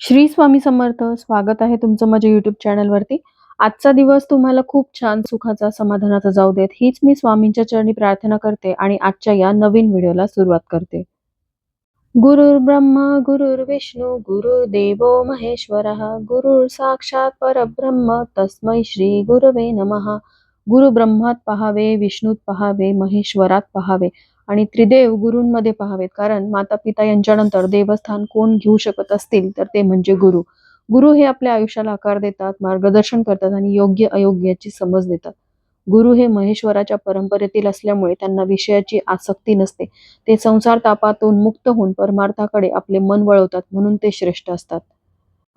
श्री स्वामी समर्थ स्वागत आहे तुमचं माझ्या युट्यूब चॅनलवरती आजचा दिवस तुम्हाला खूप छान सुखाचा समाधानाचा जाऊ देत. हीच मी स्वामींच्या चरणी प्रार्थना करते आणि आजच्या या नवीन व्हिडिओला सुरुवात करते. गुरुर् ब्रह्मा गुरुर् विष्णू गुरुर्देव महेश्वर गुरुर साक्षात परब्रह्म तस्मै श्री गुरवे नमः. गुरु ब्रह्मात पहावे विष्णूत पहावे महेश्वरात पहावे. आणि त्रिदेव गुरूंमध्ये पहावेत. कारण माता पिता यांच्यानंतर देवस्थान कोण घेऊ शकत असतील तर ते म्हणजे गुरु. गुरु हे आपल्या आयुष्याला आकार देतात मार्गदर्शन करतात आणि योग्य अयोग्याची समज देतात. गुरु हे महेश्वराच्या परंपरेतील असल्यामुळे त्यांना विषयाची आसक्ती नसते. ते संसार तापातून मुक्त होऊन परमार्थाकडे आपले मन वळवतात म्हणून ते श्रेष्ठ असतात.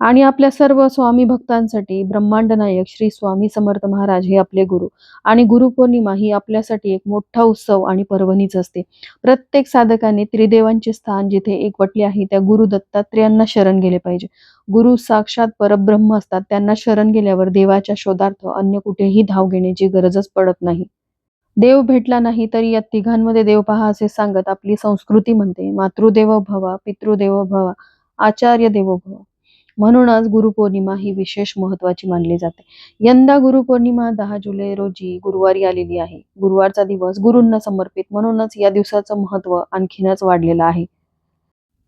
आणि आपल्या सर्व स्वामी भक्तांसाठी ब्रह्मांड नायक श्री स्वामी समर्थ महाराज हे आपले गुरु. आणि गुरुपौर्णिमा ही आपल्यासाठी एक मोठा उत्सव आणि पर्वणीच असते. प्रत्येक साधकाने त्रिदेवांचे स्थान जिथे एकवटले आहे त्या गुरु दत्तात्रेयांना शरण गेले पाहिजे. गुरु साक्षात परब्रह्म असतात त्यांना शरण गेल्यावर देवाच्या शोधार्थ अन्य कुठेही धाव घेण्याची गरजच पडत नाही. देव भेटला नाही तरी या तिघांमध्ये देव पहा असे सांगत आपली संस्कृती म्हणते मातृदेव भवा पितृदेव भवा आचार्य देवो भवा. म्हणूनच गुरुपौर्णिमा ही विशेष महत्वाची मानली जाते. यंदा गुरुपौर्णिमा दहा जुलै रोजी गुरुवारी आलेली आहे. गुरुवारचा दिवस गुरूंना समर्पित म्हणूनच या दिवसाचं महत्त्व आणखीनच वाढलेलं आहे.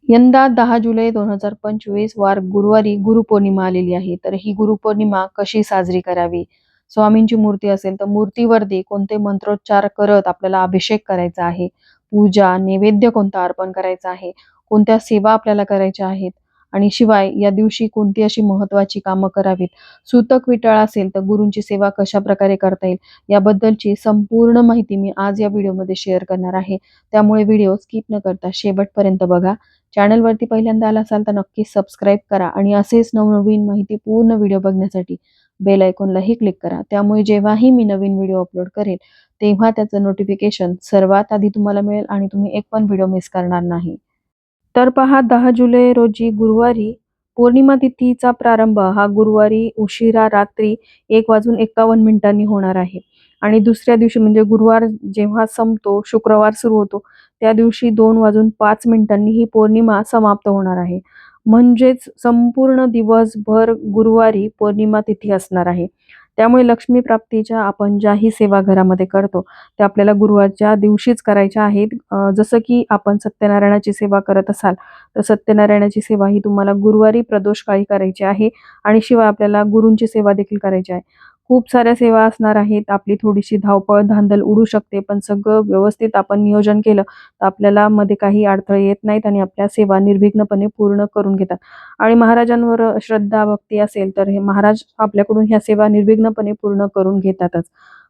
यंदा दहा जुलै दोन हजार पंचवीस वार गुरुवारी गुरुपौर्णिमा आलेली आहे. तर ही गुरुपौर्णिमा कशी साजरी करावी? स्वामींची मूर्ती असेल तर मूर्तीवरती कोणते मंत्रोच्चार करत आपल्याला अभिषेक करायचा आहे? पूजा नैवेद्य कोणता अर्पण करायचा आहे? कोणत्या सेवा आपल्याला करायच्या आहेत? आणि शिवाय या दिवशी कोणती अशी महत्वाची कामं करावीत? सूतक विटाळ असेल तर गुरूंची सेवा कशा प्रकारे करता येईल? याबद्दलची संपूर्ण माहिती मी आज या व्हिडिओमध्ये शेअर करणार आहे. त्यामुळे व्हिडिओ स्किप न करता शेवटपर्यंत बघा. चॅनलवरती पहिल्यांदा आला असाल तर नक्की सबस्क्राईब करा आणि असेच नवनवीन माहिती पूर्ण व्हिडिओ बघण्यासाठी बेल आयकॉनलाही क्लिक करा. त्यामुळे जेव्हाही मी नवीन व्हिडिओ अपलोड करेल तेव्हा त्याचं नोटिफिकेशन सर्वात आधी तुम्हाला मिळेल आणि तुम्ही एक पण व्हिडिओ मिस करणार नाही. तर पहा दहा जुलै रोजी गुरुवारी पौर्णिमा तिथीचा प्रारंभ. हा गुरुवारी उशिरा रात्री एक वाजून एकावन्न मिनिटांनी होणार आहे. आणि दुसऱ्या दिवशी म्हणजे गुरुवार जेव्हा संपतो शुक्रवार सुरू होतो त्या दिवशी दोन वाजून पाच मिनिटांनी ही पौर्णिमा समाप्त होणार आहे. म्हणजेच संपूर्ण दिवसभर गुरुवारी पौर्णिमा तिथी असणार आहे. त्यामुळे लक्ष्मी प्राप्तीच्या आपण ज्याही सेवा घरामध्ये करतो त्या आपल्याला गुरुवारच्या दिवशीच करायच्या आहेत. जसं की आपण सत्यनारायणाची सेवा करत असाल तर सत्यनारायणाची सेवा ही तुम्हाला गुरुवारी प्रदोष काळी करायची आहे आणि शिवाय आपल्याला गुरूंची सेवा देखील करायची आहे. खूप साऱ्या सेवा असणार आहेत. आपली थोडीशी धावपळ धांदल उडू शकते पण सगळं व्यवस्थित आपण नियोजन केलं तर आपल्याला मध्ये काही अडथळे येत नाहीत आणि आपल्या सेवा निर्विघ्नपणे पूर्ण करून घेतात. आणि महाराजांवर श्रद्धा भक्ती असेल तर हे महाराज आपल्याकडून ह्या सेवा निर्विघ्नपणे पूर्ण करून घेतातच.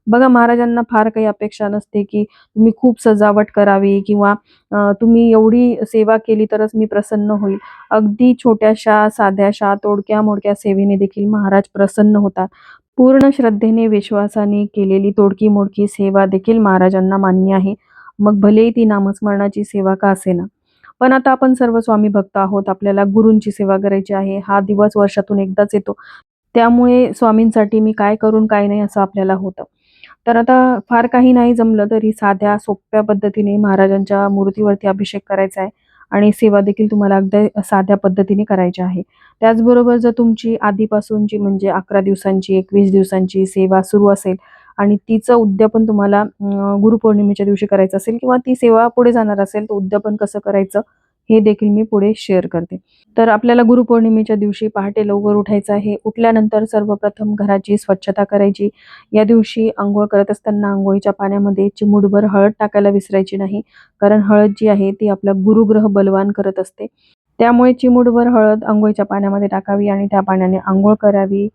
बघा महाराजांना फार काही अपेक्षा नसते की तुम्ही खूप सजावट करावी किंवा तुम्ही एवढी सेवा केली तरच मी प्रसन्न होईल. अगदी छोट्याशा साध्याशा तोडक्या मोडक्या सेवेने देखील महाराज प्रसन्न होतात. पूर्ण श्रद्धेने विश्वासाने केलेली तोडकी मोडकी सेवा देखील महाराजांना मान्य आहे. मग भलेही ती नामस्मरणाची सेवा का असेना. पण आता आपण सर्व स्वामी भक्त आहोत. आपल्याला गुरूंची सेवा करायची आहे. हा दिवस वर्षातून एकदाच येतो. त्यामुळे स्वामींसाठी मी काय करून काय नाही असं आपल्याला होतं. तर आता फार काही नाही जमलं तरी साध्या सोप्या पद्धतीने महाराजांच्या मूर्तीवरती अभिषेक करायचा आहे आणि सेवा देखील तुम्हाला अगदी साध्या पद्धतीने करायची आहे. त्याचबरोबर जर तुमची आधीपासूनची म्हणजे अकरा दिवसांची एकवीस दिवसांची सेवा सुरू असेल आणि तिचं उद्यापन तुम्हाला गुरुपौर्णिमेच्या दिवशी करायचं असेल किंवा ती सेवा पुढे जाणार असेल तर उद्यापन कसं करायचं? हे देखील मी पुढे शेअर करते. तर आपल्याला गुरुपौर्णिमेच्या दिवशी पहाटे लवकर उठायचं आहे. उठल्यानंतर सर्वप्रथम घराची स्वच्छता करायची. या दिवशी आंघोळ करत असताना आंघोळीच्या पाण्यामध्ये चिमूटभर हळद टाकायला विसरायची नाही. कारण हळद जी आहे ती आपला गुरुग्रह बलवान करत असते. त्यामुळे चिमूटभर हळद आंघोळीच्या पाण्यामध्ये टाकावी आणि त्या पाण्याने आंघोळ करावी.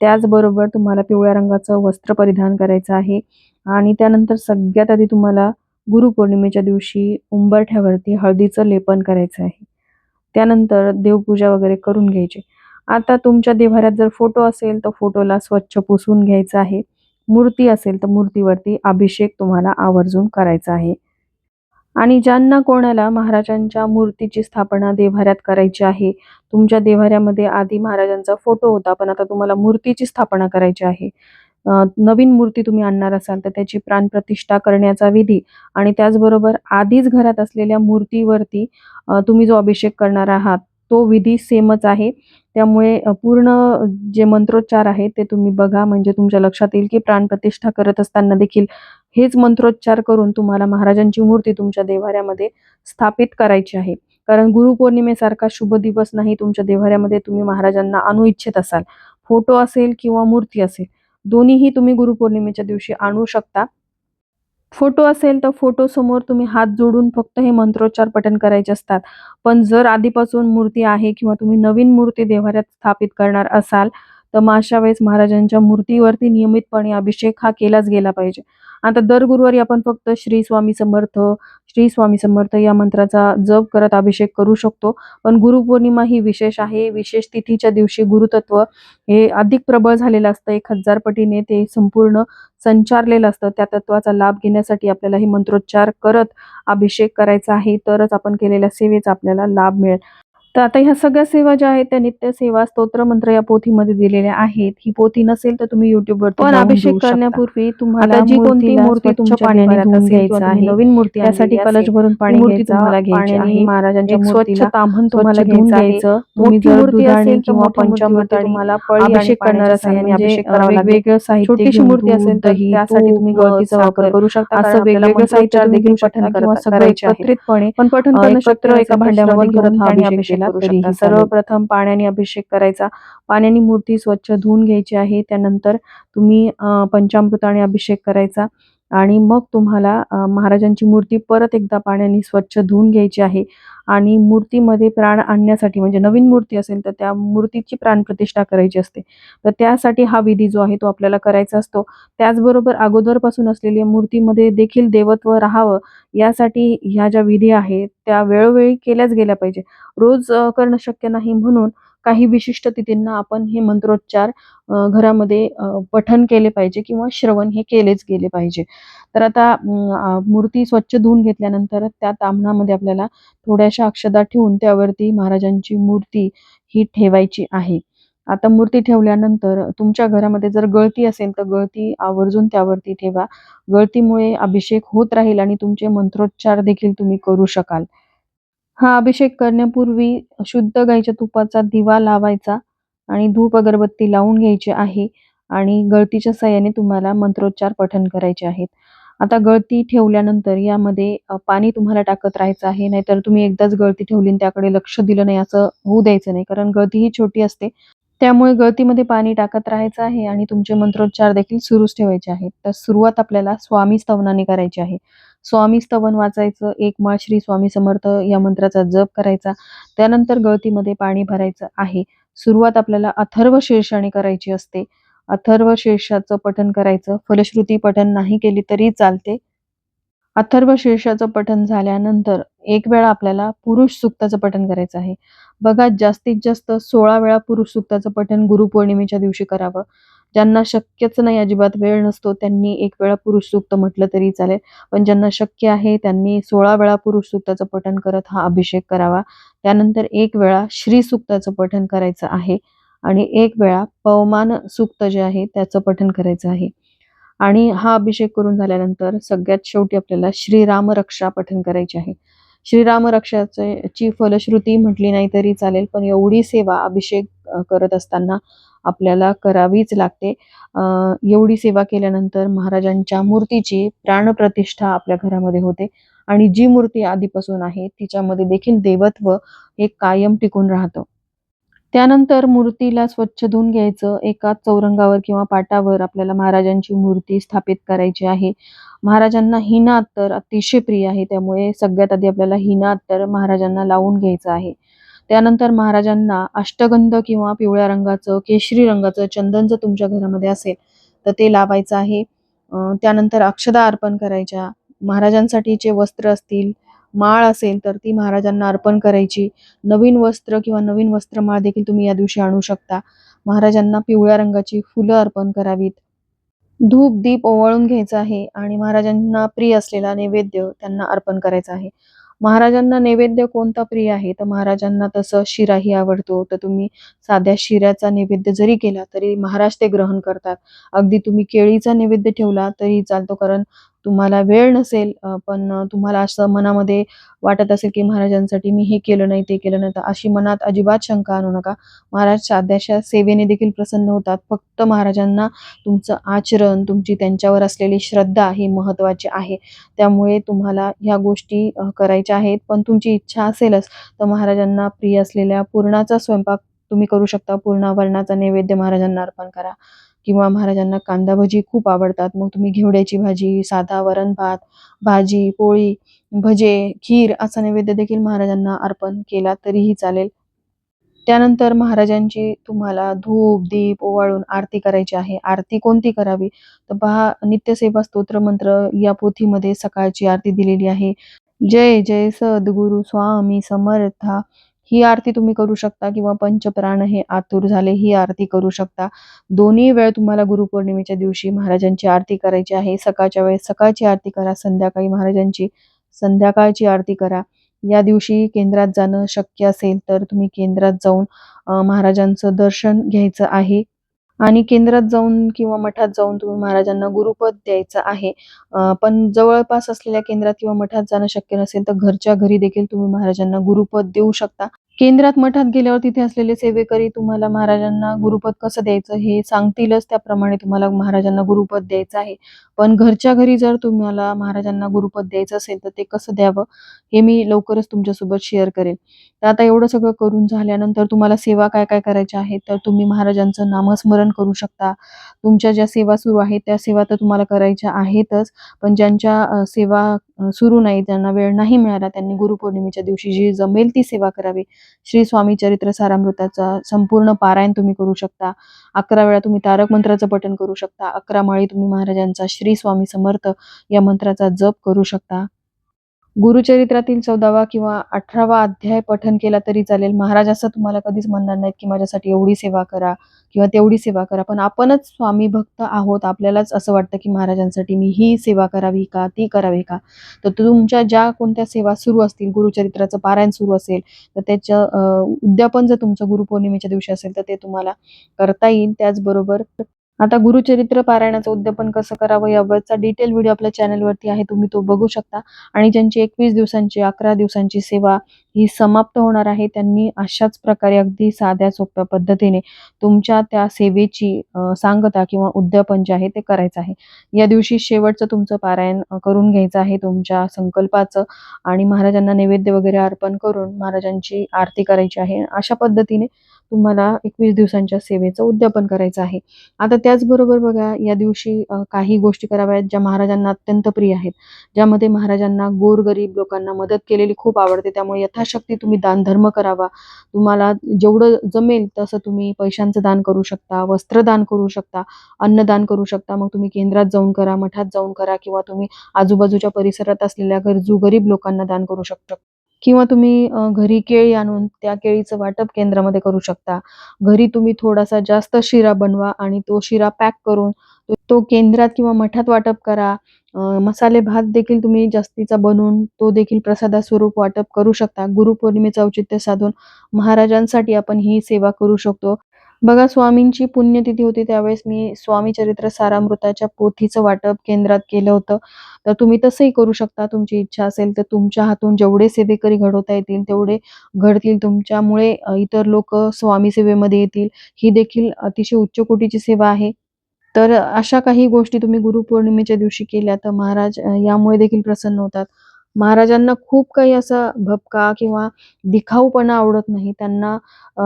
त्याचबरोबर तुम्हाला पिवळ्या रंगाचं वस्त्र परिधान करायचं आहे. आणि त्यानंतर सगळ्यात आधी तुम्हाला गुरुपौर्णिमेच्या दिवशी उंबरठ्यावरती हळदीचं लेपन करायचं आहे. त्यानंतर देवपूजा वगैरे करून घ्यायची. आता तुमच्या देव्हाऱ्यात जर फोटो असेल तर फोटोला स्वच्छ पुसून घ्यायचं आहे. मूर्ती असेल तर मूर्तीवरती अभिषेक तुम्हाला आवर्जून करायचा आहे. आणि ज्यांना कोणाला महाराजांच्या मूर्तीची स्थापना देव्हाऱ्यात करायची आहे तुमच्या देव्हाऱ्यामध्ये आधी महाराजांचा फोटो होता पण आता तुम्हाला मूर्तीची स्थापना करायची आहे. नवीन मूर्ती तुम्ही आणणार असाल तर त्याची प्राणप्रतिष्ठा करण्याचा विधी आणि त्याचबरोबर आधीच घरात असलेल्या मूर्तीवरती तुम्ही जो अभिषेक करणार आहात तो विधी सेमच आहे. त्यामुळे पूर्ण जे मंत्रोच्चार आहे ते तुम्ही बघा. म्हणजे तुमच्या लक्षात येईल की प्राणप्रतिष्ठा करत असताना देखील हेच मंत्रोच्चार करून तुम्हाला महाराजांची मूर्ती तुमच्या देवाऱ्यामध्ये स्थापित करायची आहे. कारण गुरुपौर्णिमेसारखा शुभ दिवस नाही तुमच्या देवाऱ्यामध्ये तुम्ही महाराजांना आणू इच्छित असाल. फोटो असेल किंवा मूर्ती असेल दोन्हीही तुम्ही गुरुपौर्णिमेच्या दिवशी आणू शकता. फोटो असेल तर फोटो समोर तुम्ही हात जोडून फक्त हे मंत्रोच्चार पठण करायचे असतात. पण जर आधीपासून मूर्ती आहे किंवा तुम्ही नवीन मूर्ती देवाऱ्यात स्थापित करणार असाल तर मग अशा वेळेस महाराजांच्या मूर्तीवरती नियमितपणे अभिषेक हा केलाच गेला पाहिजे. आता दर गुरुवारी आपण फक्त श्री स्वामी समर्थ श्री स्वामी समर्थ या मंत्राचा जप करत अभिषेक करू शकतो. पण गुरुपौर्णिमा ही विशेष आहे. विशेष तिथीच्या दिवशी गुरुतत्व हे अधिक प्रबळ झालेलं असतं. एक हजार पटीने ते संपूर्ण संचारलेलं असतं. त्या तत्वाचा लाभ घेण्यासाठी आपल्याला हे मंत्रोच्चार करत अभिषेक करायचा आहे. तरच आपण केलेल्या सेवेचा आपल्याला लाभ मिळेल. तर आता ह्या सगळ्या सेवा ज्या आहेत त्या नित्य सेवा स्तोत्र मंत्र या पोथीमध्ये दिलेल्या आहेत. ही पोथी नसेल तर तुम्ही युट्यूबवर पण अभिषेक करण्यापूर्वी तुम्हाला जी कोणती मूर्ती तुमच्या पाण्याने घ्यायचं आहे. नवीन मूर्ती त्यासाठी कलश भरून पाणी घ्यायचं तुम्हाला घ्यायची आहे. महाराजांच्या स्वच्छ तांबण तुम्हाला घ्यायचं जर मूर्ती असेल किंवा पंचामृत तुम्हाला अभिषेक करणार असाल आणि अभिषेक करावा वेगवेगळं साहित्य छोटीशी मूर्ती असेल तर त्यासाठी तुम्ही गळतीचा वापर करू शकता असं वेगवेगळं साहित्य देखील पठण सगळं एकत्रितपणे पण पठण करणं एका भांड्यामध्ये घेऊन हा अभिषेक शकता. सर्वप्रथम पाण्याने अभिषेक करायचा. पाण्याने मूर्ती स्वच्छ धुवून घ्यायची आहे. त्यानंतर तुम्ही पंचामृताने अभिषेक करायचा. आणि मग तुम्हाला महाराजांची मूर्ती परत एकदा पाण्याने स्वच्छ धुवून घ्यायची आहे. आणि मूर्तीमध्ये प्राण आणण्यासाठी म्हणजे नवीन मूर्ती असेल तर त्या मूर्तीची प्राणप्रतिष्ठा करायची असते. तर त्यासाठी हा विधी जो आहे तो आपल्याला करायचा असतो. त्याचबरोबर अगोदरपासून असलेल्या मूर्तीमध्ये देखील देवत्व राहावं यासाठी ह्या ज्या विधी आहेत त्या वेळोवेळी केल्याच गेल्या पाहिजे. रोज करणं शक्य नाही म्हणून काही विशिष्ट तिथींना आपण हे मंत्रोच्चार घरामध्ये पठन केले पाहिजे किंवा श्रवण हे केलेच गेले पाहिजे. तर आता मूर्ती स्वच्छ धुवून घेतल्यानंतर त्या तांबणामध्ये आपल्याला थोड्याशा अक्षदा ठेवून त्यावरती महाराजांची मूर्ती ही ठेवायची आहे. आता मूर्ती ठेवल्यानंतर तुमच्या घरामध्ये जर गळती असेल तर गळती आवर्जून त्यावरती ठेवा. गळतीमुळे अभिषेक होत राहील आणि तुमचे मंत्रोच्चार देखील तुम्ही करू शकाल. हा अभिषेक करण्यापूर्वी शुद्ध गाईच्या तुपाचा दिवा लावायचा आणि धूप अगरबत्ती लावून घ्यायची आहे आणि गळतीच्या साह्याने तुम्हाला मंत्रोच्चार पठण करायचे आहेत. आता गळती ठेवल्यानंतर यामध्ये पाणी तुम्हाला टाकत राहायचं आहे नाहीतर तुम्ही एकदाच गळती ठेवली आणि त्याकडे लक्ष दिलं नाही असं होऊ द्यायचं नाही कारण गळती ही छोटी असते. त्यामुळे गळतीमध्ये पाणी टाकत राहायचं आहे आणि तुमचे मंत्रोच्चार देखील सुरूच ठेवायचे आहेत. तर सुरुवात आपल्याला स्वामी स्तवनाने करायची आहे. स्वामी स्तवन वाचायचं एक माळ श्री स्वामी समर्थ या मंत्राचा जप करायचा. त्यानंतर गळतीमध्ये पाणी भरायचं आहे. सुरुवात आपल्याला अथर्व शीर्षाने करायची असते. अथर्व शीर्षाचं पठन करायचं. फलश्रुती पठन नाही केली तरी चालते. अथर्व शीर्षाचं पठन झाल्यानंतर एक वेळा आपल्याला पुरुष सुक्ताचं पठन करायचं आहे. बघा जास्तीत जास्त सोळा वेळा पुरुष सुक्ताचं पठन गुरुपौर्णिमेच्या दिवशी करावं. ज्यांना शक्यच नाही अजिबात वेळ नसतो त्यांनी एक वेळा पुरुष सूक्त म्हटलं तरी चालेल. पण ज्यांना शक्य आहे त्यांनी सोळा वेळा पुरुष सूक्ताचं पठण करत हा अभिषेक करावा. त्यानंतर एक वेळा श्री सूक्ताचं पठण करायचं आहे आणि एक वेळा पवमान सूक्त जे आहे त्याचं पठण करायचं आहे. आणि हा अभिषेक करून झाल्यानंतर सगळ्यात शेवटी आपल्याला श्रीराम रक्षा पठण करायची आहे. श्रीराम रक्षाचे ची फलश्रुती म्हटली नाही तरी चालेल पण एवढी सेवा अभिषेक करत असताना आपल्याला करावीच लागते. एवढी सेवा केल्यानंतर महाराजांच्या मूर्तीची प्राणप्रतिष्ठा आपल्या घरामध्ये होते. आणि जी मूर्ती आधीपासून आहे तिच्यामध्ये देखील देवत्व हे कायम टिकून राहतं. त्यानंतर मूर्तीला स्वच्छ धुवून घ्यायचं. एका चौरंगावर किंवा पाटावर आपल्याला महाराजांची मूर्ती स्थापित करायची आहे. महाराजांना हिना अत्तर अतिशय प्रिय आहे. त्यामुळे सगळ्यात आधी आपल्याला हिना अत्तर महाराजांना लावून घ्यायचं आहे. त्यानंतर महाराजांना अष्टगंध किंवा पिवळ्या रंगाचं केशरी रंगाचं चंदन जर तुमच्या घरामध्ये असेल तर ते लावायचं आहे. त्यानंतर अक्षदा अर्पण करायच्या. महाराजांसाठी जे वस्त्र असतील माळ असेल तर ती महाराजांना अर्पण करायची. नवीन वस्त्र किंवा नवीन वस्त्रमाळ देखील तुम्ही या दिवशी आणू शकता. महाराजांना पिवळ्या रंगाची फुलं अर्पण करावीत. धूप दीप ओवाळून घ्यायचं आहे आणि महाराजांना प्रिय असलेला नैवेद्य त्यांना अर्पण करायचा आहे. महाराजांना नैवेद्य कोणता प्रिय आहे? तर महाराजांना तसं शिराही आवडतो. तर तुम्ही साध्या शिऱ्याचा नैवेद्य जरी केला तरी महाराज ते ग्रहण करतात. अगदी तुम्ही केळीचा नैवेद्य ठेवला तरी चालतो. कारण तुम्हाला वेळ नसेल पण तुम्हाला असं मनामध्ये वाटत असेल की महाराजांसाठी मी हे केलं नाही ते केलं नाही तर अशी मनात अजिबात शंका आणू नका. महाराज साध्याशा सेवेने देखील प्रसन्न होतात. फक्त महाराजांना तुमचं आचरण तुमची त्यांच्यावर असलेली श्रद्धा ही महत्त्वाची आहे. त्यामुळे तुम्हाला ह्या गोष्टी करायच्या आहेत. पण तुमची इच्छा असेलच तर महाराजांना प्रिय असलेल्या पूर्णाचा स्वयंपाक तुम्ही करू शकता. पूर्णावरणाचा नैवेद्य महाराजांना अर्पण करा. किंवा महाराजांना कांदा भजी खूप आवडतात. मग तुम्ही घेवड्याची भाजी साधा वरण भात भाजी पोळी भजे खीर असा नैवेद्य देखील महाराजांना अर्पण केला तरीही चालेल. त्यानंतर महाराजांची तुम्हाला धूप दीप ओवाळून आरती करायची आहे. आरती कोणती करावी? तर पहा नित्यसेवा स्तोत्र मंत्र या पोथीमध्ये सकाळची आरती दिलेली आहे. जय जय सद्गुरु स्वामी समर्था. ही आरती तुम्ही करू शकता किंवा पंचप्राण हे आतुर झाले ही आरती करू शकता. दोन्ही वेळ तुम्हाला गुरुपौर्णिमेच्या दिवशी महाराजांची आरती करायची आहे. सकाळच्या वेळेस सकाळची आरती करा संध्याकाळी महाराजांची संध्याकाळची आरती करा. या दिवशी केंद्रात जाणं शक्य असेल तर तुम्ही केंद्रात जाऊन महाराजांचं दर्शन घ्यायचं आहे. आणि केंद्रात जाऊन किंवा मठात जाऊन तुम्ही महाराजांना गुरुपद द्यायचं आहे. पण जवळपास असलेल्या केंद्रात किंवा मठात जाणं शक्य नसेल तर घरच्या घरी देखील तुम्ही महाराजांना गुरुपद देऊ शकता. केंद्रात मठात गेल्यावर तिथे असलेले सेवेकरी तुम्हाला महाराजांना गुरुपद कसं द्यायचं हे सांगतीलच. त्याप्रमाणे तुम्हाला महाराजांना गुरुपद द्यायचं आहे. पण घरच्या घरी जर तुम्हाला महाराजांना गुरुपद द्यायचं असेल तर ते कसं द्यावं? हे मी लवकरच तुमच्यासोबत शेअर करेन. तर आता एवढं सगळं करून झाल्यानंतर तुम्हाला सेवा काय काय करायच्या आहेत? तर तुम्ही महाराजांचं नामस्मरण करू शकता. तुमच्या ज्या सेवा सुरू आहेत त्या सेवा तर तुम्हाला करायच्या आहेतच. पण ज्यांच्या सेवा सुरू नाही ज्यांना वेळ नाही मिळाला त्यांनी गुरुपौर्णिमेच्या दिवशी जी जमेल ती सेवा करावी. श्री स्वामी चरित्र सारामृताचा संपूर्ण पारायण तुम्ही करू शकता. अकरा वेळा तुम्ही तारक मंत्राचं पठण करू शकता. अकरा माळी तुम्ही महाराजांचा श्री स्वामी समर्थ या मंत्राचा जप करू शकता. गुरुचरित्रातील चौदावा किंवा अठरावा अध्याय पठन केला तरी चालेल. महाराज असं तुम्हाला कधीच म्हणणार नाहीत की माझ्यासाठी एवढी सेवा करा किंवा तेवढी सेवा करा. पण आपणच स्वामी भक्त आहोत. आपल्यालाच असं वाटतं की महाराजांसाठी मी ही सेवा करावी का ती करावी का? तर तुमच्या ज्या कोणत्या सेवा सुरू असतील गुरुचरित्राचं पारायण सुरू असेल तर त्याचं उद्यापन जर तुमचं गुरुपौर्णिमेच्या दिवशी असेल तर ते तुम्हाला करता येईल. त्याचबरोबर आता गुरुचरित्र पारायणाचं उद्यापन कसं करावं यावरचा डिटेल व्हिडिओ आपल्या चॅनलवरती आहे तुम्ही तो बघू शकता. आणि ज्यांची एकवीस दिवसांची अकरा दिवसांची सेवा ही समाप्त होणार आहे त्यांनी अशाच प्रकारे अगदी साध्या सोप्या पद्धतीने तुमच्या त्या सेवेची सांगता किंवा उद्यापन जे आहे ते करायचं आहे. या दिवशी शेवटचं तुमचं पारायण करून घ्यायचं आहे तुमच्या संकल्पाचं आणि महाराजांना नैवेद्य वगैरे अर्पण करून महाराजांची आरती करायची आहे. अशा पद्धतीने तुम्हाला एकवीस दिवसांच्या सेवेचं उद्यापन करायचं आहे. आता त्याचबरोबर बघा या दिवशी काही गोष्टी कराव्यात ज्या महाराजांना अत्यंत प्रिय आहेत. ज्यामध्ये महाराजांना गोरगरीब लोकांना मदत केलेली खूप आवडते. त्यामुळे यथाशक्ती तुम्ही दानधर्म करावा. तुम्हाला जेवढं जमेल तसं तुम्ही पैशांचं दान करू शकता वस्त्रदान करू शकता अन्नदान करू शकता. मग तुम्ही केंद्रात जाऊन करा मठात जाऊन करा किंवा तुम्ही आजूबाजूच्या परिसरात असलेल्या गरजू गरीब लोकांना दान करू शकता. किंवा तुम्ही घरी केळी आणून त्या केळीचं वाटप केंद्रामध्ये करू शकता. घरी तुम्ही थोडासा जास्त शिरा बनवा आणि तो शिरा पॅक करून तो- केंद्रात किंवा मठात वाटप करा. मसाले भात देखील तुम्ही जास्तीचा बनवून तो देखील प्रसादा स्वरूप वाटप करू शकता. गुरुपौर्णिमेचं औचित्य साधून महाराजांसाठी आपण ही सेवा करू शकतो. बघा स्वामींची पुण्यतिथी होती त्यावेळेस. मी स्वामी चरित्र सारामृताच्या पोथीचं वाटप केंद्रात केलं होतं. तर तुम्ही तसंही करू शकता. तुमची इच्छा असेल तर तुमच्या हातून जेवढे सेवेकरी घडवता येतील तेवढे घडतील तुमच्यामुळे इतर लोक स्वामी सेवेमध्ये येतील. ही देखील अतिशय उच्च कोटीची सेवा आहे. तर अशा काही गोष्टी तुम्ही गुरुपौर्णिमेच्या दिवशी केल्या तर महाराज यामुळे देखील प्रसन्न होतात. महाराजांना खूप काही असा भपका किंवा दिखाऊपणा आवडत नाही. त्यांना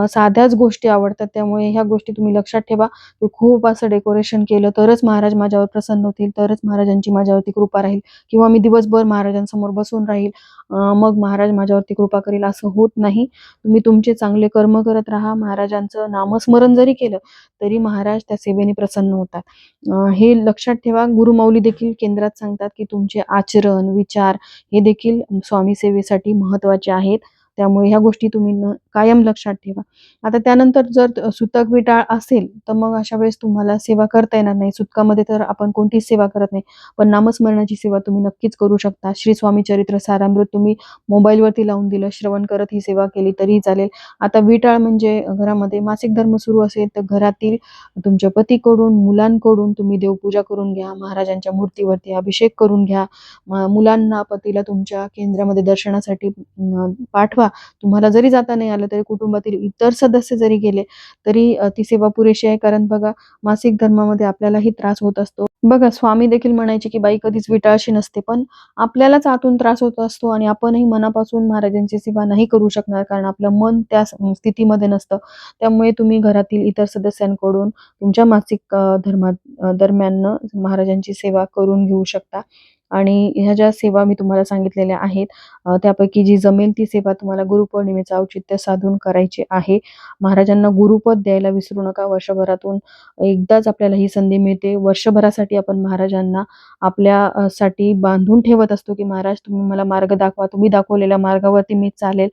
साध्याच गोष्टी आवडतात. त्यामुळे ह्या गोष्टी तुम्ही लक्षात ठेवा. की खूप असं डेकोरेशन केलं तरच महाराज माझ्यावर प्रसन्न होतील तरच महाराजांची माझ्यावरती कृपा राहील किंवा मी दिवसभर महाराजांसमोर बसून राहील. मग महाराज माझ्यावरती कृपा करील असं होत नाही. तुम्ही तुमचे चांगले कर्म करत राहा. महाराजांचं नामस्मरण जरी केलं तरी महाराज त्या सेवेने प्रसन्न होतात. हे लक्षात ठेवा. गुरुमाऊली देखील केंद्रात सांगतात की तुमचे आचरण विचार हे देखील स्वामी सेवेसाठी महत्त्वाचे आहेत. त्यामुळे ह्या गोष्टी तुम्ही न कायम लक्षात ठेवा. आता त्यानंतर जर सुतक विटाळ असेल, तर मग अशा वेळेस तुम्हाला सेवा करता येणार नाही. सुतकामध्ये तर आपण कोणतीच सेवा करत नाही. पण नामस्मरणाची सेवा तुम्ही नक्कीच करू शकता. श्री स्वामी चरित्र सारामृत तुम्ही मोबाईलवरती लावून दिलं, श्रवण करत ही सेवा केली तरीही चालेल. आता विटाळ म्हणजे घरामध्ये मासिक धर्म सुरू असेल, तर घरातील तुमच्या पतीकडून, मुलांकडून तुम्ही देवपूजा करून घ्या. महाराजांच्या मूर्तीवरती अभिषेक करून घ्या. मुलांना, पतीला तुमच्या केंद्रामध्ये दर्शनासाठी पाठवा. तुम्हाला जरी जाता नाही आलं, तरी कुटुंबातील इतर सदस्य जरी गेले, तरी ती सेवा पुरेशी आहे. कारण बघा, मासिक धर्मामध्ये आपल्यालाही त्रास होत असतो. बघा, स्वामी देखील म्हणायचे, की बाई कधीच विटाळशी नसते. पण आपल्यालाच आतून त्रास होत असतो आणि आपणही मनापासून महाराजांची सेवा नाही करू शकणार, कारण आपलं मन त्या स्थितीमध्ये नसतं. त्यामुळे तुम्ही घरातील इतर सदस्यांकडून तुमच्या मासिक धर्मा धर्मात दरम्यान महाराजांची सेवा करून घेऊ शकता. आणि ह्या ज्या सेवा मी तुम्हाला सांगितलेल्या आहेत, त्यापैकी जी जमेल ती सेवा तुम्हाला गुरुपौर्णिमेचं औचित्य साधून करायची आहे. महाराजांना गुरुपद द्यायला विसरू नका. वर्षभरातून एकदाच आपल्याला ही संधी मिळते. वर्षभरासाठी आपण महाराजांना आपल्या साठी बांधून ठेवत असतो, की महाराज तुम्ही मला मार्ग दाखवा. तुम्ही दाखवलेल्या मार्गावरती मी चालेल.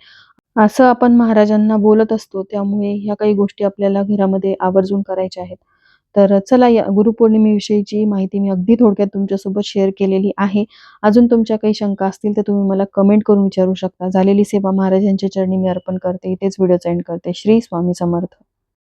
असं आपण महाराजांना बोलत असतो. त्यामुळे ह्या काही गोष्टी आपल्याला घरामध्ये आवर्जून करायच्या आहेत. तर चला, या गुरुपौर्णिमेविषयीची माहिती मी अगदी थोडक्यात तुमच्यासोबत शेअर केलेली आहे. अजून तुमच्या काही शंका असतील, तर तुम्ही मला कमेंट करून विचारू शकता. झालेली सेवा महाराजांच्या चरणी मी अर्पण करते. इथेच व्हिडिओ सेंड करते. श्री स्वामी समर्थ.